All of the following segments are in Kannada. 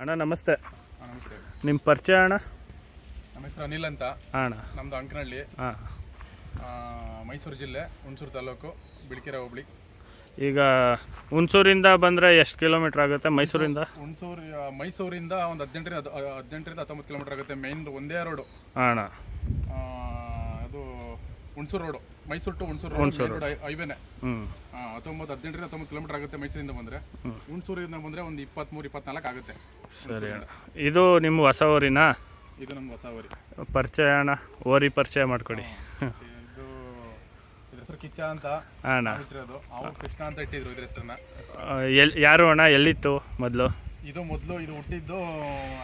ಅಣ್ಣ ನಮಸ್ತೆ. ನಮಸ್ತೆ. ನಿಮ್ಮ ಪರಿಚಯ ಅಣ್ಣ? ನಮ್ಮ ಹೆಸರು ಅನಿಲ್ ಅಂತ. ಅಣ್ಣ. ನಮ್ದು ಅಂಕನಹಳ್ಳಿ. ಹಾಂ. ಮೈಸೂರು ಜಿಲ್ಲೆ ಹುಣಸೂರು ತಾಲೂಕು ಬಿಳಿಕೆರೆ ಹೋಬಳಿ. ಈಗ ಹುಣಸೂರಿಂದ ಬಂದರೆ ಎಷ್ಟು ಕಿಲೋಮೀಟ್ರ್ ಆಗುತ್ತೆ ಮೈಸೂರಿಂದ? ಹುಣಸೂರು ಮೈಸೂರಿಂದ ಒಂದು ಹದಿನೆಂಟರಿಂದ ಹದ್- ಹದಿನೆಂಟರಿಂದ ಹತ್ತೊಂಬತ್ತು ಕಿಲೋಮೀಟರ್ ಆಗುತ್ತೆ ಮೇನ್ ಒಂದೇ ರೋಡು. ಅಣ್ಣ. ಅದು Hunsur road. Mysore to Hunsur road ಹೈವೇನೆ ಹತ್ತೊಂಬತ್ತು ಹದಿನೆಂಟರಿಂದ ಹತ್ತೊಂಬತ್ತು ಕಿಲೋಮೀಟರ್ ಆಗುತ್ತೆ ಮೈಸೂರಿಂದ ಬಂದರೆ. ಹುಣಸೂರಿಂದ ಬಂದರೆ ಒಂದು ಇಪ್ಪತ್ತ್ಮೂರು ಇಪ್ಪತ್ನಾಲ್ಕು ಆಗುತ್ತೆ ಸರಿ ಅಣ್ಣ. ಇದು ನಿಮ್ಮ ಹೊಸ ಊರಿನ? ಇದು ನಮ್ಮ ಹೊಸ ಊರಿ. ಪರಿಚಯ ಅಣ್ಣ ಓರಿ ಪರಿಚಯ ಮಾಡ್ಕೊಡಿ. ಇದು ಇದ್ರ ಹೆಸರು ಕಿಚ್ಚ ಅಂತ ಅಣ್ಣ. ಇಟ್ಟಿರೋದು ಅವ್ರು ಕೃಷ್ಣ ಅಂತ ಇಟ್ಟಿದ್ರು ಇದ್ರ ಹೆಸರನ್ನ. ಎಲ್ಲಿ ಯಾರು ಅಣ್ಣ? ಎಲ್ಲಿತ್ತು ಮೊದಲು? ಇದು ಮೊದಲು ಇದು ಹುಟ್ಟಿದ್ದು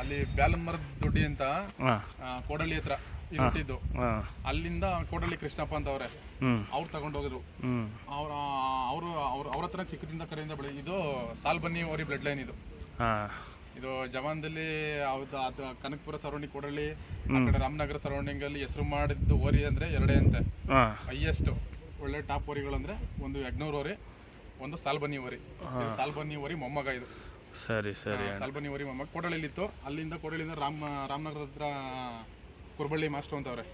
ಅಲ್ಲಿ ಬ್ಯಾಲನ್ ಮರದ ದೊಡ್ಡಿ ಅಂತ ಕೋಡಳ್ಳಿ ಹತ್ರ. ಇದು ಹುಟ್ಟಿದ್ದು. ಅಲ್ಲಿಂದ ಕೋಡಳ್ಳಿ ಕೃಷ್ಣಪ್ಪ ಅಂತ ಅವ್ರೆ ಅವ್ರು ತಗೊಂಡೋಗಿದ್ರು. ಅವ್ರ ಅವರು ಅವ್ರ ಅವ್ರ ಹತ್ರ ಚಿಕ್ಕದಿಂದ ಕರೆಯಿಂದ ಬೆಳೆ ಇದು ಸಾಲ್ಬನ್ನಿ ಓರಿ ಬ್ಲಡ್ ಲೈನ್ ಇದು. ಇದು ಜವಾನ್ದಲ್ಲಿ ಅವ್ದು ಅದು ಕನಕಪುರ ಸರೌಂಡಿಂಗ್ ಕೋಡಳ್ಳಿ ಆ ಕಡೆ ರಾಮನಗರ ಸರೌಂಡಿಂಗ್ ಅಲ್ಲಿ ಹೆಸರು ಮಾಡಿದ್ದು ಓರಿ ಅಂದ್ರೆ ಎರಡೇ ಅಂತೆ. ಹೈಯೆಸ್ಟ್ ಒಳ್ಳೆ ಟಾಪ್ ಓರಿಗಳಂದ್ರೆ ಒಂದು ಯಜ್ಞೂರ್ ಓರಿ ಒಂದು ಸಾಲ್ಬನಿ ಓರಿ. ಸಾಲ್ಬನಿ ಓರಿ ಮೊಮ್ಮಗ ಇದು. ಸರಿ ಸರಿ ಸಾಲ್ಬನಿ ಓರಿ ಮೊಮ್ಮಗ. ಕೋಡಳ್ಳಿಲಿತ್ತು. ಅಲ್ಲಿಂದ ಕೊಡಳ್ಳಿಯಿಂದ ರಾಮ ರಾಮನಗರ ಹತ್ರ ಕುರ್ಬಳ್ಳಿ ಮಾಸ್ಟರ್ ಅಂತ ಅವ್ರೆ.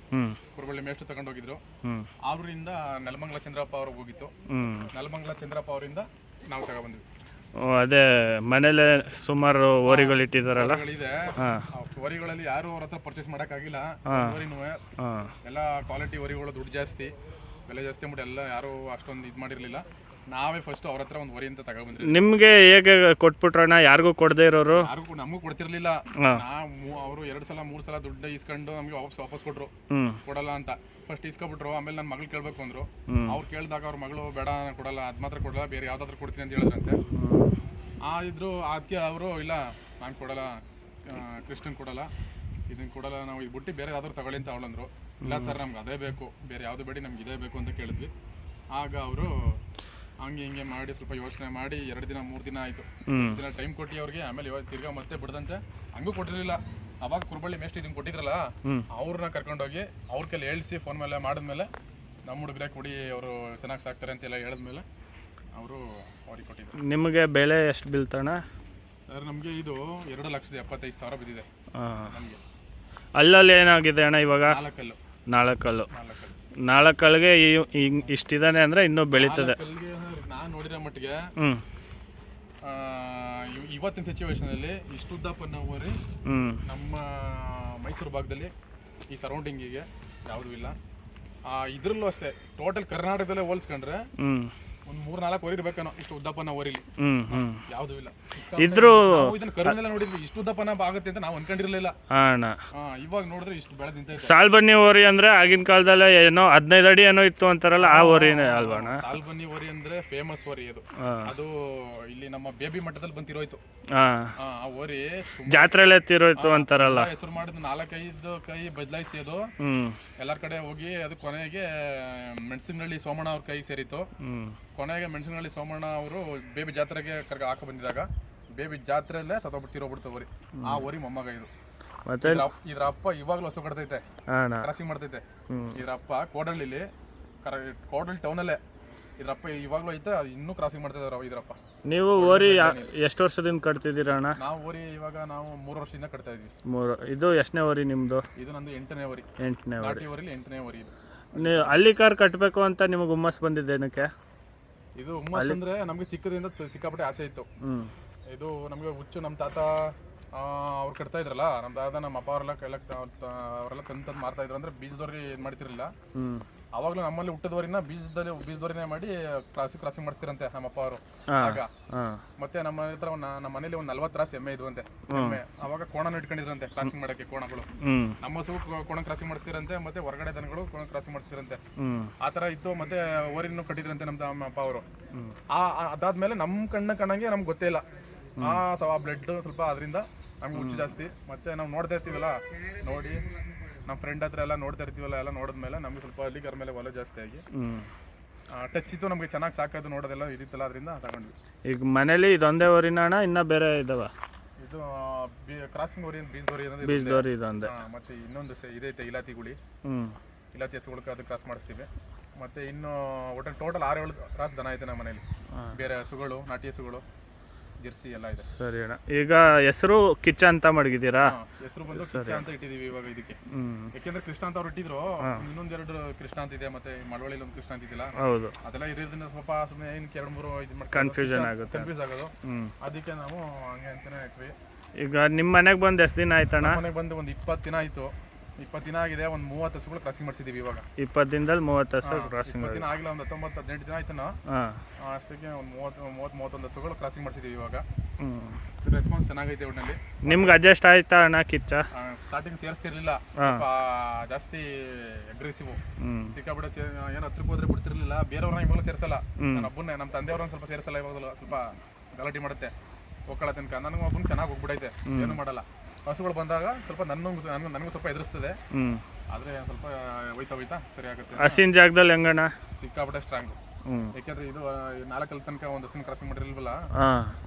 ಕುರುಬಳ್ಳಿ ಮೇಸ್ಟರ್ ತಗೊಂಡು ಹೋಗಿದ್ರು. ಹ್ಞೂ ಅವರಿಂದ ನೆಲಮಂಗಲ ಚಂದ್ರಪ್ಪ ಅವ್ರಿಗೆ ಹೋಗಿತ್ತು. ನೆಲಮಂಗಲ ಚಂದ್ರಪ್ಪ ಅವರಿಂದ ನಾವು ತಗೊಬಂದ್ವಿ. ಅದೇ ಮನೇಲೆ ಸುಮಾರು ಓರಿಗಳು ಇಟ್ಟಿದಾರಲ್ಲ ಇದೆ ಓರಿಗಳಲ್ಲಿ ವರಿಗಳಲ್ಲಿ ಯಾರು ಅವ್ರ ಹತ್ರ ಪರ್ಚೇಸ್ ಮಾಡೋಕ್ಕಾಗಿಲ್ಲ. ಆಗಿಲ್ಲ ಎಲ್ಲಾ ಕ್ವಾಲಿಟಿ ವರಿಗಳ ದುಡ್ಡು ಜಾಸ್ತಿ. ಬೆಲೆ ಜಾಸ್ತಿ ಅಂದ್ಬಿಟ್ಟು ಎಲ್ಲ ಯಾರು ಅಷ್ಟೊಂದು ಇದು ಮಾಡಿರಲಿಲ್ಲ. ನಾವೇ ಫಸ್ಟ್ ಅವ್ರ ಹತ್ರ ಒಂದು ವರಿ ಅಂತ ತಗೊಬಂದ್ರಿ ನಿಮಗೆ ಹೇಗೆ ಕೊಟ್ಬಿಟ್ರಣ್ಣ ಯಾರಿಗೂ ಕೊಡದೇ ಇರೋರು? ಯಾರಿಗೂ ನಮಗೂ ಕೊಡ್ತಿರ್ಲಿಲ್ಲ. ಹಾ. ನಾ ಅವರು ಎರಡು ಸಲ ಮೂರು ಸಲ ದುಡ್ಡು ಇಸ್ಕೊಂಡು ನಮಗೆ ವಾಪಸ್ ವಾಪಸ್ ಕೊಟ್ರು. ಕೊಡಲ್ಲ ಅಂತ. ಫಸ್ಟ್ ಇಸ್ಕೊಬಿಟ್ರು ಆಮೇಲೆ ನನ್ನ ಮಗಳು ಕೇಳಬೇಕು ಅಂದ್ರು. ಅವ್ರು ಕೇಳಿದಾಗ ಅವ್ರ ಮಗಳು ಬೇಡ ನಾನ್ ಕೊಡಲ್ಲ ಅದ್ ಮಾತ್ರ ಕೊಡಲ್ಲ ಬೇರೆ ಯಾವ್ದಾದ್ರು ಕೊಡ್ತೀನಿ ಅಂತ ಹೇಳಿದ್ರಂತೆ. ಆ ಇದ್ರು ಅದಕ್ಕೆ ಅವರು ಇಲ್ಲ ನಾನು ಕೊಡಲ್ಲ ಕೃಷ್ಣನ್ ಕೊಡಲ್ಲ ಇದನ್ನ ಕೊಡಲ್ಲ ನಾವು ಇದು ಬಿಟ್ಟು ಬೇರೆ ಯಾವ್ದಾದ್ರು ತಗೊಳ್ಳಿ ಅಂತ ಅವಳಂದ್ರು. ಇಲ್ಲ ಸರ್ ನಮ್ಗೆ ಅದೇ ಬೇಕು ಬೇರೆ ಯಾವುದು ಬೇಡಿ ನಮ್ಗೆ ಇದೇ ಬೇಕು ಅಂತ ಕೇಳಿದ್ವಿ. ಆಗ ಅವರು ಹಂಗೆ ಹಿಂಗೆ ಮಾಡಿ ಸ್ವಲ್ಪ ಯೋಚನೆ ಮಾಡಿ ಎರಡು ದಿನ ಮೂರು ದಿನ ಆಯಿತು. ದಿನ ಟೈಮ್ ಕೊಟ್ಟು ಅವ್ರಿಗೆ ಆಮೇಲೆ ಇವಾಗ ತಿರ್ಗಾ ಮತ್ತೆ ಬಿಡದಂತೆ. ಹಂಗೂ ಕೊಟ್ಟಿರಲಿಲ್ಲ. ಅವಾಗ ಕುರುಬಳ್ಳಿ ಮೇಸ್ಟ್ ಇದನ್ನ ಕೊಟ್ಟಿದ್ರಲ್ಲ. ಅವ್ರನ್ನ ಕರ್ಕೊಂಡೋಗಿ ಅವ್ರ ಕೈಲಿ ಹೇಳ್ಸಿ ಫೋನ್ ಮೇಲೆ ಮಾಡಿದ್ಮೇಲೆ ನಮ್ಮ ಹುಡುಗರೇ ಕೊಡಿ ಅವರು ಚೆನ್ನಾಗಿ ಸಾಕ್ತಾರೆ ಅಂತೆಲ್ಲ ಹೇಳಿದ್ಮೇಲೆ ಅವರು ಅವ್ರಿಗೆ ಕೊಟ್ಟಿದ್ರು. ನಿಮಗೆ ಬೆಳೆ ಎಷ್ಟು ಬೀಳ್ತಾಣ ಸರ್ ನಮಗೆ ಇದು ಎರಡು ಲಕ್ಷದ ಎಪ್ಪತ್ತೈದು ಸಾವಿರ ಬಿದ್ದಿದೆ. ನಮಗೆ. ಅಲ್ಲಲ್ಲಿ ಏನಾಗಿದೆ ಅಣ್ಣ ಇವಾಗ? ನಾಲ್ಕಲ್ಲು ನಾಲ್ಕಲ್ಲು ನಾಲ್ಕಲ್ಗೆ ಇಷ್ಟಿದಾನೆ ಅಂದರೆ ಇನ್ನೂ ಬೆಳೀತದೆ. ಮಟ್ಟಿಗೆ ಇವ್- ಇವತ್ತಿನ ಸಿಚುವೇಶನಲ್ಲಿ ಅಲ್ಲಿ ಊರಿ ಹ್ಞೂ ನಮ್ಮ ಮೈಸೂರು ಭಾಗದಲ್ಲಿ ಈ ಸರೌಂಡಿಂಗಿಗೆ ಯಾವುದೂ ಇಲ್ಲ. ಆ, ಇದ್ರಲ್ಲೂ ಅಷ್ಟೇ ಟೋಟಲ್ ಕರ್ನಾಟಕದಲ್ಲೇ ಹೋಲಿಸ್ಕೊಂಡ್ರೆ ಹ್ಞೂ ಒಂದು ಮೂರ್ ನಾಲ್ಕು ವರಿ ಇರ್ಬೇಕೇನೋ ಇಷ್ಟು ಉದ್ದಪ್ಪನ ಓರಿಲಿ ಹ್ಮ್ ಹ್ಞೂ ಯಾವುದೂ ಇಲ್ಲ. ಇದ್ರು ನಾವು ಇದನ್ನ ಕರುನೆಲ್ಲ ನೋಡಿದ್ವಿ ಇಷ್ಟು ಉದ್ದಪ್ಪನ ಆಗುತ್ತೆ ಅಂತ ನಾವು ಅನ್ಕೊಂಡಿರ್ಲಿಲ್ಲ. ಹಾಂ ಅಣ್ಣ. ಆ, ಇವಾಗ ನೋಡಿದ್ರೆ ಇಷ್ಟು ಬೆಳೆದಿಂತ ನಿಂತೈತೆ. ಸಾಲ್ ಬನ್ನಿ ಓರಿ ಅಂದ್ರೆ ಆಗಿನ ಕಾಲದಲ್ಲೇ ಏನೋ ಹದಿನೈದು ಅಡಿ ಏನೋ ಇತ್ತು ಅಂತಾರಲ್ಲ ಆ ಓರಿನೇ ಅಲ್ವಾ ಅಣ್ಣ? ಸಾಲ್ಬನ್ನಿ ಓರಿ ಅಂದ್ರೆ ಫೇಮಸ್ ಓರಿ ಅದು. ಹಾಂ. ಅದು ಇಲ್ಲಿ ನಮ್ಮ ಬೇಬಿ ಮಠದಲ್ಲಿ ಬಂತಿರೋಯ್ತು ಹಾಂ. ಆ ಆ ವರಿ ಜಾತ್ರೆಲೆ ಎತ್ತಿರೋಯ್ತು ಅಂತಾರಲ್ಲ. ಹೆಸರು ಮಾಡಿದ ನಾಲ್ಕೈದು ಕೈ ಬದಲಾಯಿಸಿ ಅದು. ಹ್ಮ್. ಎಲ್ಲರ ಕಡೆ ಹೋಗಿ ಅದು ಕೊನೆಗೆ ಮೆಣಸಿನಹಳ್ಳಿ ಸೋಮಣ್ಣ ಅವ್ರ ಕೈ ಸೇರಿತ್ತು. ಹ್ಞೂ ಕೊನೆಗೆ ಮೆಣಸಿನಹಳ್ಳಿ ಸೋಮಣ್ಣ ಅವರು ಬೇಬಿ ಜಾತ್ರೆಗೆ ಕರ್ಗ ಹಾಕ ಬಂದಿದಾಗ ಬೇಬಿ ಜಾತ್ರೆಯಲ್ಲೇ ತಗೊಬಿಟ್ಟಿರೋಗ್ಬಿಡ್ತು ವರಿ ಆ ವರಿ ಮೊಮ್ಮಗ ಇದು. ಮತ್ತೆ? ಇದ್ರ ಅಪ್- ಇದ್ರ ಅಪ್ಪ ಇವಾಗ್ಲೂ ಹಸು ಕಟ್ತೈತೆ. ಅಣ್ಣ. ಕ್ರಾಸಿಂಗ್ ಮಾಡ್ತೈತೆ. ಇದ್ರ ಅಪ್ಪ ಕೋಡಳ್ಳಿಲಿ ಕರ ಕೋಡಳ್ಳಿ ಟೌನಲ್ಲೇ ಇದ್ರಪ್ಪ ಇವಾಗ್ಲೂ ಐತೆ ಅದು ಇನ್ನೂ ಕ್ರಾಸಿಂಗ್ ಮಾಡ್ತಿದಾರೆ ಇದ್ರಪ್ಪ ನೀವು ಓರಿ ಎಷ್ಟು ವರ್ಷದಿಂದ ಕಟ್ತಿದ್ದೀರಾ ಅಣ್ಣ? ನಾವು ಊರಿ ಇವಾಗ ನಾವು ಮೂರು ವರ್ಷದಿಂದ ಕಟ್ತಾ ಇದ್ವಿ. ಮೂರು ಇದು ಎಷ್ಟನೇ ಓರಿ ನಿಮ್ಮದು ಇದು ನಂದು ಎಂಟನೇ ಓರಿ ಎಂಟನೇ ಓರಿ ನಾಟಿ ವರಿಲಿ ಎಂಟನೇ ಓರಿ ಇದು. ನೀವು ಹಳ್ಳಿ ಕಾರ್ ಕಟ್ಟಬೇಕು ಅಂತ ನಿಮಗೆ ಹುಮ್ಮಸ್ ಬಂದಿದ್ದೆ ಏನಕ್ಕೆ? ಇದು ಹುಮ್ಮಸ್ ಅಂದ್ರೆ ನಮ್ಗೆ ಚಿಕ್ಕದಿಂದ ತ- ಸಿಕ್ಕಾಪಟ್ಟೆ ಆಸೆ ಇತ್ತು. ಇದು ನಮ್ಗೆ ಹುಚ್ಚು ನಮ್ಮ ತಾತ ಅವ್ರು ಕಟ್ತಾ ಇದ್ರಲ್ಲ ನಮ್ಮ ದಾದ ನಮ್ಮ ಅಪ್ಪ ಅವರೆಲ್ಲ ಕೈಲ ಅವರೆಲ್ಲ ತಂದು ತಂದು ಮಾರ್ತಾ ಇದ್ರು ಅಂದ್ರೆ ಬೀಜದವ್ರಿಗೆ ಇದು ಮಾಡ್ತಿರಲಿಲ್ಲ. ಅವಾಗ್ಲೂ ನಮ್ಮಲ್ಲಿ ಹುಟ್ಟದವರಿನ ಬೀಜದಲ್ಲಿ ಬೀಜದವರಿನೇ ಮಾಡಿ ಕ್ರಾಸಿಂಗ್ ಕ್ರಾಸಿಂಗ್ ಮಾಡಿಸ್ತಿರಂತೆ ನಮ್ಮ ಅಪ್ಪ ಅವರು. ಆಗ ಮತ್ತೆ ನಮ್ಮ ಹತ್ರ ಒಂದು ನಮ್ಮ ಮನೇಲಿ ಒಂದು ನಲ್ವತ್ತು ರಾಸಿ ಎಮ್ಮೆ ಇದ್ವಂತೆ. ಎಮ್ಮೆ. ಅವಾಗ ಕೋಣನ ಇಟ್ಕೊಂಡಿದ್ರಂತೆ ಕ್ರಾಸಿಂಗ್ ಮಾಡಕ್ಕೆ ಕೋಣಗಳು. ನಮ್ಮ ಹಸು ಕೋಣ ಕ್ರಾಸಿಂಗ್ ಮಾಡಿಸ್ತಿರಂತೆ ಮತ್ತೆ ಹೊರಗಡೆ ದನಗಳು ಕೋಣ ಕ್ರಾಸಿಂಗ್ ಮಾಡಿಸ್ತಿರಂತೆ. ಆತರ ಆ ಇತ್ತು ಮತ್ತೆ ಓರಿನೂ ಕಟ್ಟಿದ್ರಂತೆ ನಮ್ಮ ನಮ್ಮ ಅಪ್ಪ ಅವರು. ಆ ಆ- ಅದಾದ್ಮೇಲೆ ನಮ್ಮ ಕಣ್ಣ ಕಣ್ಣಂಗೆ ನಮ್ಗೆ ಗೊತ್ತೇ ಇಲ್ಲ. ಆ ಅಥವಾ ಬ್ಲಡ್ ಸ್ವಲ್ಪ ಅದರಿಂದ ನಮ್ಗೆ ಹುಚ್ಚು ಜಾಸ್ತಿ. ಮತ್ತೆ ನಾವು ನೋಡ್ತಾ ಇರ್ತೀವಲ್ಲ ನೋಡಿ ನಮ್ಮ ಫ್ರೆಂಡ್ ಹತ್ರ ಎಲ್ಲ ನೋಡ್ತಾ ಇರ್ತೀವಲ್ಲ ಎಲ್ಲ ನೋಡಿದ್ಮೇಲೆ ನಮ್ಗೆ ಸ್ವಲ್ಪ ಅಲ್ಲಿ ಮೇಲೆ ಒಲೆ ಜಾಸ್ತಿ ಆಗಿ. ಟಚ್ ಇತ್ತು ನಮಗೆ ಚೆನ್ನಾಗಿ ಸಾಕೋದು ನೋಡೋದೆಲ್ಲ ಇದಿತ್ತಲ್ಲ ಅದರಿಂದ ತಗೊಂಡ್ವಿ. ಈಗ ಮನೇಲಿ ಇದೊಂದೇ ಊರಿನ ಅಣ್ಣ ಇನ್ನೂ ಬೇರೆ ಇದಾವ? ಇದು ಕ್ರಾಸಿಂಗ್ ಓರಿ ಬೀಜ್ ಓರಿ ಅನ್ನೋದು ದೋರಿ ಇದೊಂದೇ ಮತ್ತೆ ಇನ್ನೊಂದು ಇದೈತೆ ಇಲಾತಿ ಗುಳಿ ಇಲಾತಿ ಹಸುಗಳಿಗೆ ಅದು ಕ್ರಾಸ್ ಮಾಡಿಸ್ತೀವಿ. ಮತ್ತೆ ಇನ್ನು ಒಟ್ಟು ಟೋಟಲ್ ಆರು ಏಳು ಕ್ರಾಸ್ ದನ ಐತೆ ನಮ್ಮ ಮನೇಲಿ. ಬೇರೆ ಹಸುಗಳು ನಾಟಿ ಹಸುಗಳು. ಜೆರ್ಸಿ ಎಲ್ಲ ಇದೆ. ಸರಿ ಅಣ್ಣ. ಈಗ ಹೆಸರು ಕಿಚ್ಚ ಅಂತ ಮಡಗಿದ್ದೀರಾ? ಹೆಸರು ಬಂದು ಕೃಷ್ಣ ಅಂತ ಇಟ್ಟಿದೀವಿ ಇವಾಗ ಇದಕ್ಕೆ. ಯಾಕೆಂದ್ರೆ ಕೃಷ್ಣ ಅಂತ ಅವ್ರು ಇಟ್ಟಿದ್ರು ಇನ್ನೊಂದೆರಡು ಕೃಷ್ಣ ಅಂತ ಇದೆ ಮತ್ತೆ ಮಳವಳ್ಳಿಲಿ ಒಂದು ಕೃಷ್ಣ ಅಂತಿದ್ದಿಲ್ಲ ಹೌದು. ಅದೆಲ್ಲ ಇರೋದ್ರಿಂದ ಸ್ವಲ್ಪ ಸುಮ್ಮನೆ ಏನಕ್ಕೆ ಎರಡು ಮೂರು ಇದು ಮಾಡ್ಕೊಂಡು ಕನ್ಫ್ಯೂಷನ್ ಆಗುತ್ತೆ. ಕನ್ಫ್ಯೂಸ್ ಆಗೋದು. ಅದಕ್ಕೆ ನಾವು ಹಂಗೆ ಅಂತಾನೆ ಇಟ್ವಿ. ಈಗ ನಿಮ್ಮ ಮನೆಗೆ ಬಂದು ಎಷ್ಟು ದಿನ ಆಯ್ತಣ್ಣ? ಮನೆಗೆ ಬಂದು ಒಂದು ಇಪ್ಪತ್ತು ದಿನ ಆಯ್ತು. ಇಪ್ಪತ್ತು ದಿನ ಆಗಿದೆ ಒಂದು ಮೂವತ್ತು ಹಸುಗಳು ಕ್ರಾಸಿಂಗ್ ಮಾಡಿಸಿದೀವಿ ಇವಾಗ. ಇಪ್ಪತ್ತು ದಿನದಲ್ಲಿ ಮೂವತ್ತು ಹಸು ಕ್ರಾಸಿಂಗ್ ಇಪ್ಪತ್ತು ದಿನ ಆಗಿಲ್ಲ ಒಂದು ಹತ್ತೊಂಬತ್ತು ಹದಿನೆಂಟು ದಿನ ಆಯ್ತು ನಾವು ಹಾಂ ಅಷ್ಟಕ್ಕೆ ಒಂದು ಮೂವತ್ತು ಮೂವತ್ತು ಮೂವತ್ತೊಂದು ಹಸುಗಳು ಕ್ರಾಸಿಂಗ್ ಮಾಡಿಸಿದೀವಿ ಇವಾಗ. ರೆಸ್ಪಾನ್ಸ್ ಚೆನ್ನಾಗೈತೆ ಒಟ್ಟಿನಲ್ಲಿ ನಿಮ್ಗೆ ಅಡ್ಜಸ್ಟ್ ಆಯ್ತಾ ಅಣ್ಣ ಕಿಚ್ಚ? ಸ್ಟಾರ್ಟಿಂಗ್ ಸೇರಿಸ್ತಿರ್ಲಿಲ್ಲ. ಸ್ವಲ್ಪ ಜಾಸ್ತಿ ಅಗ್ರೆಸಿವ್ ಹ್ಞೂ ಸಿಕ್ಕಾಬಿಟ್ಟೆ ಸೇ ಏನೋ ಹತ್ರಕ್ಕೆ ಹೋದ್ರೆ ಬಿಡ್ತಿರ್ಲಿಲ್ಲ. ಬೇರೆಯವ್ರನ್ನ ಇವಾಗ ಸೇರಿಸಲ್ಲ. ನನ್ನ ಒಬ್ಬನೇ ನಮ್ಮ ತಂದೆಯವ್ರನ್ನ ಸ್ವಲ್ಪ ಸೇರಿಸಲ್ಲ ಇವಾಗಲೂ. ಸ್ವಲ್ಪ ಗಲಾಟೆ ಮಾಡುತ್ತೆ. ಒಕ್ಕಳ ತನಕ ನನಗೆ ಒಬ್ಬನು ಚೆನ್ನಾಗಿ ಹೋಗ್ಬಿಡೈತೆ. ಏನು ಮಾಡಲ್ಲ. ಹಸುಗಳು ಬಂದಾಗ ಸ್ವಲ್ಪ ನನ್ನ ನನಗೂ ನನಗೂ ಸ್ವಲ್ಪ ಎದುರಿಸ್ತದೆ ಆದ್ರೆ ಸ್ವಲ್ಪ ಹೋಯ್ತಾ ಹೋಯ್ತಾ ಸರಿ ಆಗುತ್ತೆ ಹಸಿನ ಜಾಗದಲ್ಲಿ ಹೆಂಗಣ್ಣ? ಸಿಕ್ಕಾಬಿಟ್ಟೆ ಸ್ಟ್ರಾಂಗ್ ಯಾಕೆಂದ್ರೆ ಇದು ನಾಲ್ಕಲ್ಲಿ ತನಕ ಒಂದು ಹಸಿನ ಕ್ರಾಸಿಂಗ್ ಮಾಡಿರಲ್ವಲ್ಲ?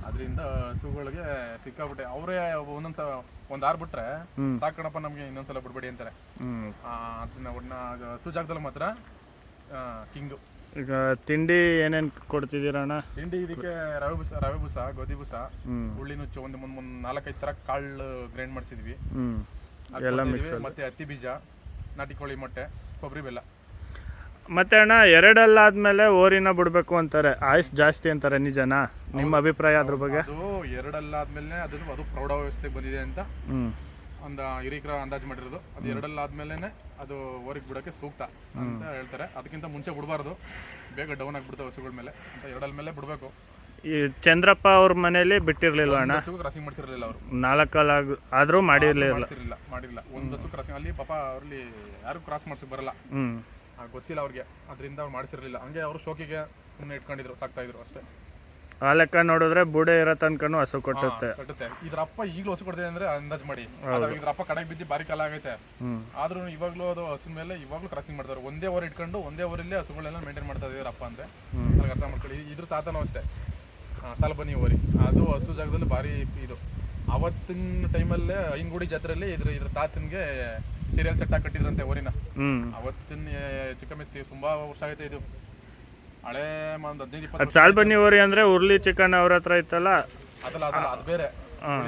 ಅದರಿಂದ ಹಸುಗಳಿಗೆ ಸಿಕ್ಕಾಬಿಟ್ಟೆ ಅವರೇ ಒಂದೊಂದ್ಸ ಒಂದ್ ಆರ್ ಬಿಟ್ರೆ ಸಾಕಣಪ್ಪ ನಮ್ಗೆ ಇನ್ನೊಂದ್ಸಲ ಬಿಡ್ಬೇಡಿ ಅಂತಾರೆ. ಆ, ಅದನ್ನ ಒಡ್ನ ಸು ಹಸು ಜಾಗದಲ್ಲಿ ಮಾತ್ರ ಕಿಂಗು. ಈಗ ತಿಂಡಿ ಏನೇನು ಕೊಡ್ತಿದ್ದೀರಣ್ಣ ತಿಂಡಿ ಇದಕ್ಕೆ ರವೆ ಬುಸ ರವೆ ಬುಸ ಗೋಧಿ ಬುಸ ಹುಳ್ಳಿ ನುಚ್ಚು ಒಂದು ಮುಂದ್ ಮುಂದ್ ನಾಲ್ಕೈದು ತರ ಕಾಳು ಗ್ರೈಂಡ್ ಮಾಡಿಸಿದ್ವಿ. ಹ್ಞೂ ಅದ್ ಕೊಡ್ತಿದೀವಿ. ಮತ್ತೆ ಹತ್ತಿ ಬೀಜ ನಾಟಿ ಕೋಳಿ ಮೊಟ್ಟೆ ಕೊಬ್ಬರಿ ಬೆಲ್ಲ. ಮತ್ತೆ ಅಣ್ಣ ಎರಡಲ್ಲಾದ್ಮೇಲೆ ಓರಿನ ಬಿಡಬೇಕು ಅಂತಾರೆ. ಆಯುಸ್ ಜಾಸ್ತಿ ಅಂತಾರೆ ನಿಜನಾ? ನಿಮ್ಮ ಅಭಿಪ್ರಾಯ ಅದ್ರ ಬಗ್ಗೆ? ಅದು ಎರಡಲ್ಲಾದ್ಮೇಲೆ ಅದು ಅದು ಪ್ರೌಢ ವ್ಯವಸ್ಥೆಗೆ ಬಂದಿದೆ ಅಂತ ಹ್ಞೂ ಒಂದು ಹಿರೀಕರ ಅಂದಾಜು ಮಾಡಿರೋದು. ಅದು ಎರಡಲ್ಲಾದ್ಮೇಲೆ ಅದು ಓರಿಗೆ ಬಿಡೋಕೆ ಸೂಕ್ತ ಅಂತ ಹೇಳ್ತಾರೆ. ಅದಕ್ಕಿಂತ ಮುಂಚೆ ಬಿಡಬಾರ್ದು. ಬೇಗ ಡೌನ್ ಆಗಿಬಿಡ್ತಾವೆ ಹಸುಗಳ ಮೇಲೆ. ಅಂತ ಎರಡಲ್ ಮೇಲೆ ಬಿಡಬೇಕು. ಈ ಚಂದ್ರಪ್ಪ ಅವ್ರ ಮನೇಲಿ ಬಿಟ್ಟಿರಲಿಲ್ಲ ಅಣ್ಣ? ಹಸು ಕ್ರಾಸಿಂಗ್ ಮಾಡಿಸಿರಲಿಲ್ಲ ಅವರು. ನಾಲ್ಕಲ್ಲಾಗ ಆದ್ರೂ ಮಾಡಿರ್ಲಿಲ್ಲ. ಮಾಡಿಸಿರಲಿಲ್ಲ ಮಾಡಿಲ್ಲ ಒಂದು ಹಸು ಕ್ರಾಸಿಂಗ್ ಅಲ್ಲಿ ಪಾಪ ಅವ್ರಲ್ಲಿ ಯಾರು ಕ್ರಾಸ್ ಮಾಡ್ಸಕ್ ಬರಲ್ಲ. ಹ್ಮ್. ಗೊತ್ತಿಲ್ಲ ಅವ್ರಿಗೆ. ಅದರಿಂದ ಅವ್ರು ಮಾಡಿಸಿರಲಿಲ್ಲ. ಹಂಗೆ ಅವರು ಶೋಕಿಗೆ ಸುಮ್ಮನೆ ಇಟ್ಕೊಂಡಿದ್ರು ಸಾಕ್ತಾ ಇದ್ರು ಅಷ್ಟೇ. ಆ ಲೆಕ್ಕ ನೋಡಿದ್ರೆ ಬುಡೆ ಇರೋ ತನಕನು ಹಸು ಕೊಟ್ಟುತ್ತೆ. ಕಟ್ಟುತ್ತೆ. ಇದ್ರ ಅಪ್ಪ ಈಗಲೂ ಹಸು ಕೊಡ್ತಿದೆ ಅಂದ್ರೆ ಅಂದಾಜ್ ಮಾಡಿ. ಆದ್ರೆ ಇದ್ರ ಅಪ್ಪ ಕಡೆಗೆ ಬಿದ್ದು ಬಾರಿ ಕಾಲ ಆಗೈತೆ. ಆದ್ರೂ ಇವಾಗ್ಲೂ ಅದು ಹಸು ಮೇಲೆ ಇವಾಗ್ಲೂ ಕ್ರಾಸಿಂಗ್ ಮಾಡ್ತಾರೆ. ಒಂದೇ ಓವರ್ ಇಟ್ಕೊಂಡು ಒಂದೇ ಓವರಲ್ಲಿ ಹಸುಗಳೆಲ್ಲ ಮೇಂಟೈನ್ ಮಾಡ್ತಾ ಇದ್ದಾರೆ ಅಪ್ಪ. ಅದ್ರಾಗ ಅರ್ಥ ಮಾಡ್ಕೊಳ್ಳಿ. ಇದ್ರ ತಾತನೂ ಅಷ್ಟೇ. ಸಾಲ ಬನ್ನಿ ಓರಿ ಅದು ಹಸು ಜಾಗದಲ್ಲಿ ಭಾರಿ ಇದು. ಅವತ್ತಿನ ಟೈಮಲ್ಲೇ ಐನ್ಗುಡಿ ಜಾತ್ರೆಯಲ್ಲಿ ಇದ್ರ ಇದ್ರ ತಾತನ್ಗೆ ಸೀರಿಯಲ್ ಸೆಟ್ ಆಗಿ ಕಟ್ಟಿದ್ರಂತೆ ಓರಿನ. ಅವತ್ತಿನ ಚಿಕ್ಕಮೆತ್ತಿ ತುಂಬಾ ವರ್ಷ ಆಗೈತೆ ಇದು. ಹಳೆ ಒಂದು ಹದಿನೈದು ಅದು ಇಪ್ಪತ್ತು ಸಾಲ್ ಬನ್ನಿ ಓರಿ ಅಂದ್ರೆ ಉರ್ಲಿ ಚಿಕನ್ ಅವ್ರ ಹತ್ರ ಇತ್ತಲ್ಲ? ಅದಲ್ಲ ಅದಲ್ಲ ಅದು ಬೇರೆ.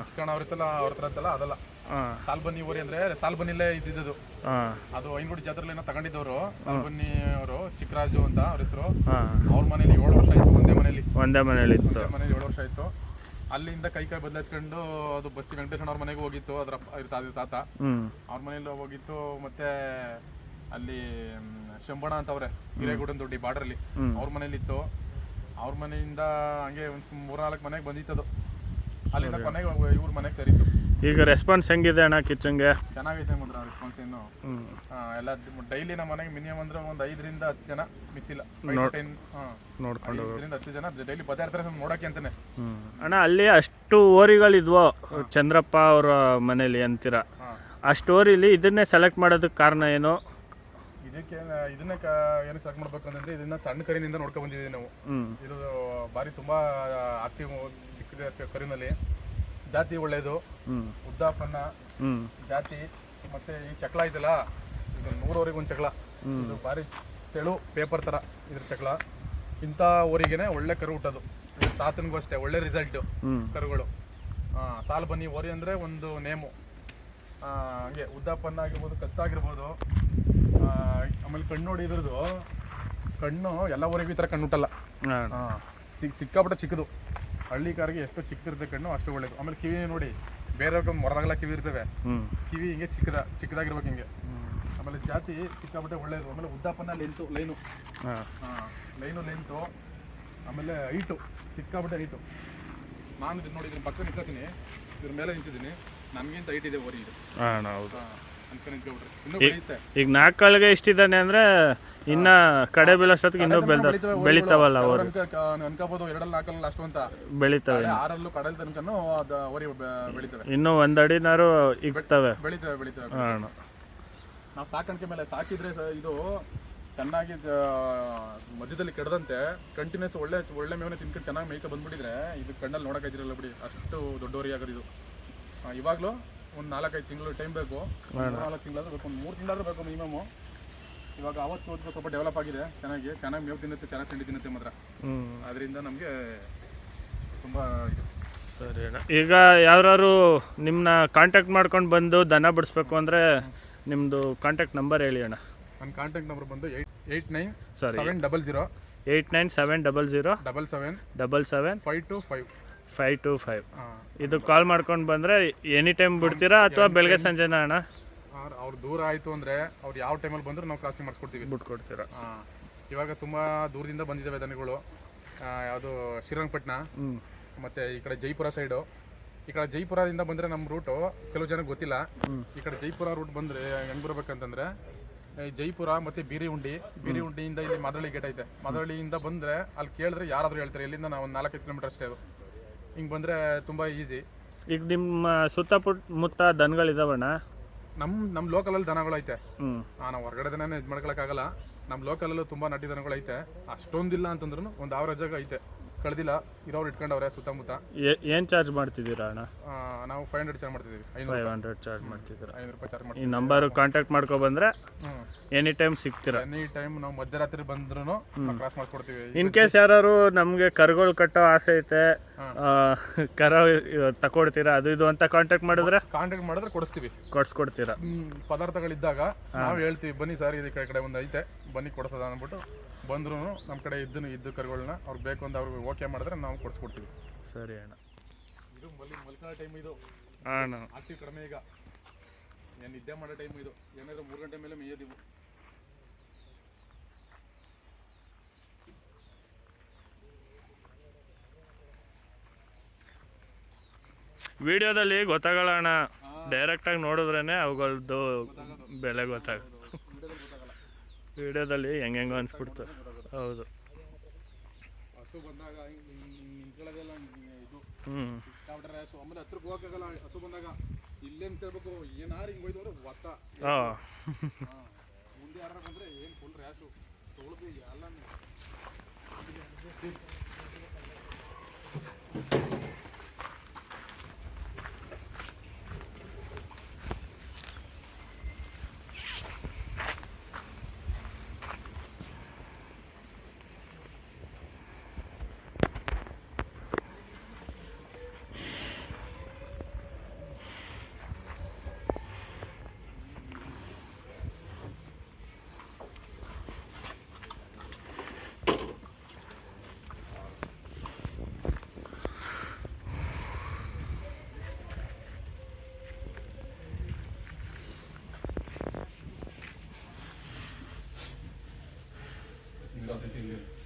ಚಿಕನ್ ಅವ್ರ ಇತ್ತಲ್ಲ ಅವ್ರ ಹತ್ರ ಇತ್ತಲ್ಲ ಅದಲ್ಲ. ಹಾಂ. ಸಾಲ್ಬನ್ನಿ ಓರಿ ಅಂದ್ರೆ ಸಾಲ್ಬನ್ನಿಲೇ ಇದ್ದಿದ್ದು ಹಾಂ. ಅದು ಐನ್ಗುಡಿ ಜಾತ್ರೆಲಿ ಏನೋ ತಗೊಂಡಿದ್ದವರು ಸಾಲ್ಬನ್ನಿ ಅವರು ಚಿಕ್ಕರಾಜು ಅಂತ ಅವ್ರ ಹೆಸರು. ಹಾಂ. ಅವ್ರ ಮನೇಲಿ ಏಳು ವರ್ಷ ಆಯ್ತು ಒಂದೇ ಮನೇಲಿ. ಒಂದೇ ಮನೇಲಿ ಇತ್ತು. ಮನೇಲಿ ಏಳು ವರ್ಷ ಆಯ್ತು. ಅಲ್ಲಿಂದ ಕೈ ಕೈ ಬದಲಾಯಿಸ್ಕೊಂಡು ಅದು ಬಸ್ತಿ ವೆಂಕಟೇಶ್ವರ ಅವ್ರ ಮನೆಗೆ ಹೋಗಿತ್ತು ಅದ್ರ ಅಪ್ಪ- ಇದ್ರ ತಾತ- ತಾತ. ಹ್ಞೂ ಅವ್ರ ಮನೇಲಿ ಹೋಗಿತ್ತು ಮತ್ತೆ ಅಲ್ಲಿ ಶಂಬಣ ಅಂತ ಅವ್ರೆ ಹಿರೇಗೌಡನ ದೊಡ್ಡಿ ಬಾರ್ಡ್ರಲ್ಲಿ. ಅಲ್ಲಿ ಅವ್ರ ಮನೇಲಿ ಇತ್ತು ಅವ್ರ ಮನೆಯಿಂದ ಹಂಗೆ ಒಂದು ಮೂರ್ನಾಲ್ಕು ಮನೆಗೆ ಬಂದಿತ್ತದು ಅಲ್ಲಿಂದ ಕೊನೆಗೆ ಇವ್ರ ಮನೆಗೆ ಸೇರಿತ್ತು. ಈಗ ರೆಸ್ಪಾನ್ಸ್ ಹೆಂಗಿದೆ ಅಣ್ಣ ಕಿಚನ್ಗೆ ಚೆನ್ನಾಗೈತೆ ಮಾತ್ರ ರೆಸ್ಪಾನ್ಸ್ ಇನ್ನು. ಎಲ್ಲ ಡೈಲಿ ನಮ್ಮ ಮನೆಗೆ ಮಿನಿಮಮ್ ಅಂದ್ರೆ ಒಂದು ಐದರಿಂದ ಹತ್ತು ಜನ ಮಿಸ್ ಇಲ್ಲ. ನೋಡ್ಕೊಂಡು ಐದರಿಂದ ಹತ್ತು ಜನ ಡೈಲಿ ಬರ್ತಾ ಇರ್ತಾರೆ ನೋಡಕ್ಕೆ ಅಂತಾನೆ. ಅಣ್ಣ ಅಲ್ಲಿ ಅಷ್ಟು ಓರಿಗಳಿದ್ವು ಚಂದ್ರಪ್ಪ ಅವರ ಮನೇಲಿ ಅಂತೀರ. ಆ ಸ್ಟೋರಿಲಿ ಇದನ್ನೇ ಸೆಲೆಕ್ಟ್ ಮಾಡೋದಕ್ಕೆ ಕಾರಣ ಏನು? ಇದಕ್ಕೆ ಇದನ್ನ ಕ ಏನಕ್ಕೆ ಸಾಕು ಮಾಡ್ಬೇಕು ಅಂತಂದ್ರೆ ಇದನ್ನ ಸಣ್ಣ ಕರಿನಿಂದ ನೋಡ್ಕೊಂಡ್ ಬಂದಿದ್ದೀವಿ ನಾವು. ಇದು ಬಾರಿ ತುಂಬಾ ಆಕ್ಟಿವ್ ಸಿಕ್ಕಿದೆ ಕರಿನಲ್ಲಿ ಜಾತಿ ಒಳ್ಳೇದು. ಉದ್ದಾಪನ್ನ ಜಾತಿ. ಮತ್ತೆ ಈ ಚಕ್ಲ ಇದೆಲ್ಲ ಇದು ನೂರವರೆಗೆ ಒಂದು ಚಕ್ಲ. ಇದು ಬಾರಿ ತೆಳು ಪೇಪರ್ ತರ ಇದ್ರ ಚಕ್ಲ. ಇಂಥ ಊರಿಗೆನೆ ಒಳ್ಳೆ ಕರು ಹುಟ್ಟೋದು. ತಾತನಿಗೂ ಅಷ್ಟೇ ಒಳ್ಳೆ ರಿಸಲ್ಟ್ ಕರುಗಳು. ಸಾಲು ಬನ್ನಿ ಓರಿ ಅಂದ್ರೆ ಒಂದು ನೇಮು. ಹಂಗೆ ಉದ್ದಾಪನ್ನ ಆಗಿರ್ಬೋದು ಕತ್ತಾಗಿರ್ಬೋದು. ಆಮೇಲೆ ಕಣ್ಣು ನೋಡಿ ಇದ್ರದ್ದು ಕಣ್ಣು ಎಲ್ಲ ಊರಿಗೆ ಈ ಥರ ಕಣ್ಣು ಹುಟ್ಟಲ್ಲ ಸಿಕ್ ಸಿಕ್ಕಾಪಟ್ಟೆ ಚಿಕ್ಕದು. ಹಳ್ಳಿ ಕಾರಿಗೆ ಎಷ್ಟು ಚಿಕ್ಕದಿರುತ್ತೆ ಕಣ್ಣು ಅಷ್ಟು ಒಳ್ಳೇದು. ಆಮೇಲೆ ಕಿವಿ ನೋಡಿ ಬೇರೆಯವ್ರಿಗೆ ಮೊರದಾಗಲ ಕಿವಿ ಇರ್ತವೆ. ಕಿವಿ ಹಿಂಗೆ ಚಿಕ್ಕದ ಚಿಕ್ಕದಾಗಿರ್ಬೇಕು ಹಿಂಗೆ. ಆಮೇಲೆ ಜಾತಿ ಸಿಕ್ಕಾಪಟ್ಟೆ ಒಳ್ಳೇದು. ಆಮೇಲೆ ಉದ್ದಪ್ಪನ ಲೆಂತು ಲೈನು. ಲೈನು ಲೆಂತು ಆಮೇಲೆ ಹೈಟು ಸಿಕ್ಕಾಪಟ್ಟೆ ಹೈಟು. ನಾನು ಇದನ್ನ ನೋಡಿ ಇದ್ರ ಪಕ್ಕ ನಿಂತೀನಿ ಇದ್ರ ಮೇಲೆ ನಿಂತಿದ್ದೀನಿ. ನಮಗಿಂತ ಹೈಟ್ ಇದೆ ಓರಿ ಇದು. ಹೌದು. ಹಾಂ ನಾಲ್ಕು ಕಾಳಿಗೆ ಈಗ ಇಷ್ಟಿದ್ದಾನೆ ಅಂದ್ರೆ ಇನ್ನ ಕಡೆ ಬೀಳೋಷ್ಟೊತ್ತಿಗೆ ಇನ್ನೂ ಬೆಳೆದ ಬೆಳಿತವೆ ಬೆಳಿತಾವಲ್ಲ ಅವರು. ಅನ್ಕೋಬಹುದು ಎರಡಲ್ಲಿ ನಾಲ್ಕಲ್ಲಿ ಅಷ್ಟು ಅಂತ. ಬೆಳೀತಾವೆ ಆರಲ್ಲೂ ಕಡಲ್ ತನಕನೂ ಅದು ಬೆ- ಬೆಳಿತವೆ. ಇನ್ನೂ ಒಂದು ಅಡಿನಾರು ಇಕ್ತವೆ. ಬೆಳಿತವೆ ಬೆಳಿತವೆ ಹಾಂ. ನಾವು ಸಾಕಾಣಿಕೆ ಮೇಲೆ ಸಾಕಿದ್ರೆ ಇದು ಚೆನ್ನಾಗಿ ಮಧ್ಯದಲ್ಲಿ ಕೆಡದಂತೆ ಕಂಟಿನ್ಯೂಸ್ ಒಳ್ಳೆ ಒಳ್ಳೆ ಮೇವನೆ ತಿನ್ಕೊಂಡು ಚೆನ್ನಾಗಿ ಮೇಯ್ಕ ಬಂದ್ಬಿಟ್ಟಿದ್ರೆ ಇದು ಕಣ್ಣಲ್ಲಿ ನೋಡೋಕ್ಕಾಗಿರಲ್ಲ ಬಿಡಿ. ಅಷ್ಟು ದೊಡ್ಡವರಿ ಆಗೋದು ಇದು ಇವಾಗ್ಲೂ ಒಂದು ನಾಲ್ಕೈದು ತಿಂಗಳು ಟೈಮ್ ಬೇಕು. ನಾಲ್ಕು ತಿಂಗಳಾದ್ರೂ ಬೇಕು ಒಂದು ಮೂರು ತಿಂಗಳಾದ್ರೂ ಬೇಕು ಮಿನಿಮಮ್ ಇವಾಗ ಅವತ್ತು ಇವತ್ತು ಸ್ವಲ್ಪ ಡೆವಲಪ್ ಆಗಿದೆ ಚೆನ್ನಾಗಿ. ಚೆನ್ನಾಗಿ ಮೇವು ತಿನ್ನುತ್ತೆ ಚೆನ್ನಾಗಿ ತಿಂಡಿ ತಿನ್ನುತ್ತೆ ಮಾತ್ರ. ಅದರಿಂದ ನಮಗೆ ತುಂಬ ಇದು. ಸರಿ ಅಣ್ಣ. ಈಗ ಯಾರು ನಿಮ್ಮನ್ನ ಕಾಂಟ್ಯಾಕ್ಟ್ ಮಾಡ್ಕೊಂಡು ಬಂದು ದನ ಬಿಡಿಸ್ಬೇಕು ಅಂದರೆ ನಿಮ್ಮದು ಕಾಂಟ್ಯಾಕ್ಟ್ ನಂಬರ್ ಹೇಳಿ ಅಣ್ಣ. ನನ್ನ ಕಾಂಟ್ಯಾಕ್ಟ್ ನಂಬರ್ ಬಂದು ಏಯ್ಟ್ ಏಯ್ಟ್ ನೈನ್ ಸರಿ. Seven double zero eight nine seven double zero double seven double seven five two five. Five two five ಇದು ಕಾಲ್ ಮಾಡ್ಕೊಂಡು ಬಂದರೆ ಎನಿ ಟೈಮ್ ಬಿಡ್ತೀರಾ ಅಥವಾ ಬೆಳಗ್ಗೆ ಸಂಜೆನಾ ಅಣ್ಣ? ಅವ್ರು ದೂರ ಆಯಿತು ಅಂದರೆ ಅವ್ರು ಯಾವ ಟೈಮಲ್ಲಿ ಬಂದರೂ ನಾವು ಕ್ರಾಸಿಂಗ್ ಮಾಡಿಸ್ಕೊಡ್ತೀವಿ. ಬಿಟ್ಕೊಡ್ತೀರಾ. ಹಾಂ. ಇವಾಗ ತುಂಬ ದೂರದಿಂದ ಬಂದಿದ್ದಾವೆ ದನಗಳು ಯಾವುದು ಶ್ರೀರಂಗಪಟ್ಟಣ ಮತ್ತು ಈ ಕಡೆ ಜೈಪುರ ಸೈಡು ಈ ಕಡೆ ಜೈಪುರದಿಂದ ಬಂದರೆ ನಮ್ಮ ರೂಟು ಕೆಲವು ಜನಕ್ಕೆ ಗೊತ್ತಿಲ್ಲ. ಈ ಕಡೆ ಜೈಪುರ ರೂಟ್ ಬಂದರೆ ಹೆಂಗೆ ಬರ್ಬೇಕಂತಂದ್ರೆ ಜೈಪುರ ಮತ್ತು ಬೀರಿ ಉಂಡಿಯಿಂದ ಇಲ್ಲಿ ಮಾದಳ್ಳಿ ಗೇಟ್ ಐತೆ. ಮಾದಳ್ಳಿಯಿಂದ ಬಂದರೆ ಅಲ್ಲಿ ಕೇಳಿದ್ರೆ ಯಾರಾದರೂ ಹೇಳ್ತಾರೆ ಇಲ್ಲಿಂದ ನಾವು ಒಂದು ನಾಲ್ಕೈದು ಕಿಲೋಮೀಟರ್ ಅಷ್ಟೇ ಅದು. ಹಿಂಗೆ ಬಂದರೆ ತುಂಬ ಈಸಿ ಈಗ ನಿಮ್ಮ ಸುತ್ತಮುತ್ತ ಮುತ್ತ ದನಗಳಿದಾವಣ್ಣ? ನಮ್ಮ ನಮ್ಮ ಲೋಕಲಲ್ಲಿ ದನಗಳೈತೆ. ಐತೆ ಹ್ಞೂ ನಾವು ಹೊರಗಡೆ ದನ ಇದು ಮಾಡ್ಕೊಳಕ್ಕಾಗಲ್ಲ ನಮ್ಮ ಲೋಕಲಲ್ಲೂ ತುಂಬ ನಟಿ ದನಗಳೈತೆ. ಐತೆ ಅಷ್ಟೊಂದಿಲ್ಲ ಅಂತಂದ್ರೂ ಒಂದು ಆವ್ರೇಜಾಗ ಐತೆ. ಕಳೆದಿಲ್ಲ ಇರೋರು ಇಟ್ಕೊಂಡವ್ರೆ ಸುತ್ತಮುತ್ತ. ಏನು ಚಾರ್ಜ್ ಮಾಡ್ತಿದ್ದೀರಾ ಅಣ್ಣ? ಆ, ನಾವು ಫೈವ್ ಹಂಡ್ರೆಡ್ ಚಾರ್ಜ್ ಮಾಡ್ತಿದ್ದೀವಿ. ಐನೂರು ಫೈವ್ ಹಂಡ್ರೆಡ್ ಚಾರ್ಜ್ ಮಾಡ್ತಿದ್ದೀರಾ? ಐನೂರು ರೂಪಾಯಿ ಚಾರ್ಜ್ ಈ ನಂಬರ್ ನಂಬರು ಕಾಂಟ್ಯಾಕ್ಟ್ ಮಾಡ್ಕೊ ಬಂದ್ರೆ ಹ್ಞೂ ಎನಿ ಟೈಮ್ ಸಿಗ್ತೀರಾ? ಎನಿ ಟೈಮ್ ನಾವು ಮಧ್ಯರಾತ್ರಿ ಬಂದ್ರೂ ಕ್ರಾಸ್ ಮಾಡ್ಕೊಡ್ತೀವಿ. ಇನ್ ಕೇಸ್ ಯಾರು ನಮಗೆ ಕರ್ಗೋಲ್ ಕಟ್ಟೋ ಆಸೆ ಐತೆ ಆ, ಕರ ತಕೊಡ್ತೀರಾ ಅದು ಇದು ಅಂತ ಕಾಂಟ್ಯಾಕ್ಟ್ ಮಾಡಿದ್ರೆ ಕಾಂಟ್ಯಾಕ್ಟ್ ಮಾಡಿದ್ರೆ ಕೊಡಿಸ್ತೀವಿ. ಕೊಡ್ಸ್ಕೊಡ್ತೀರಾ? ಹ್ಮ್, ಪದಾರ್ಥಗಳಿದ್ದಾಗ ನಾವು ಹೇಳ್ತೀವಿ ಬನ್ನಿ ಸರ್ ಇದು ಈ ಕಡೆ ಕಡೆ ಒಂದು ಐತೆ ಬನ್ನಿ ಕೊಡಿಸೋದ? ಅಂದ್ಬಿಟ್ಟು ಬಂದ್ರು ನಮ್ಮ ಕಡೆ ಇದ್ದು ಇದ್ದು ಕರುಗಳನ್ನ ಅವ್ರಿಗೆ ಬೇಕು ಅಂತ ಅವ್ರಿಗೆ ಓಕೆ ಮಾಡಿದ್ರೆ ನಾವು ಕೊಡಿಸ್ಕೊಡ್ತೀವಿ. ಸರಿ ಅಣ್ಣ. ಇದು ಮಲ್ಲಿ ಮಲ್ಕೊಳ್ಳೋ ಟೈಮ್ ಇದು. ಅಣ್ಣ. ಆಕ್ಟಿವ್ ಕಡಿಮೆ ಈಗ. ಏನು ನಿದ್ದೆ ಮಾಡೋ ಟೈಮ್ ಇದು. ಏನಾದರೂ ಮೂರು ಗಂಟೆ ಮೇಲೆ ಮೇಯೋದಿವು. ವಿಡಿಯೋದಲ್ಲಿ ಗೊತ್ತಾಗಲ್ಲ ಅಣ್ಣ. ಡೈರೆಕ್ಟಾಗಿ ನೋಡಿದ್ರೇ ಅವುಗಳದ್ದು ಬೆಲೆ ಗೊತ್ತಾಗ ವಿಡಿಯೋದಲ್ಲಿ ಹೆಂಗೆಂಗೋ ಅನ್ಸ್ಬಿಡ್ತು. ಹೌದು. ಹಸು ಬಂದಾಗ ನಿಂತ್ಕೊಳ್ಳೋದೆಲ್ಲ ಇದು. ಹ್ಞೂ ಆಮೇಲೆ ಹತ್ರಕ್ಕೆ ಹೋಗಕ್ಕಾಗಲ್ಲ ಹಸು ಬಂದಾಗ. ಇಲ್ಲೇನು ಕೇಳ್ಬೇಕು ಏನಾರು ಹಿಂಗೆ ಹೋಯ್ತವ್ರೆ ಒತ್ತ ಹಾಂ. ಮುಂದೆ ಯಾರು ಬಂದರೆ ಏನು ಫುಲ್ ರ್ಯಾಶು ತೊಳೆದು ಎಲ್ಲ ಈ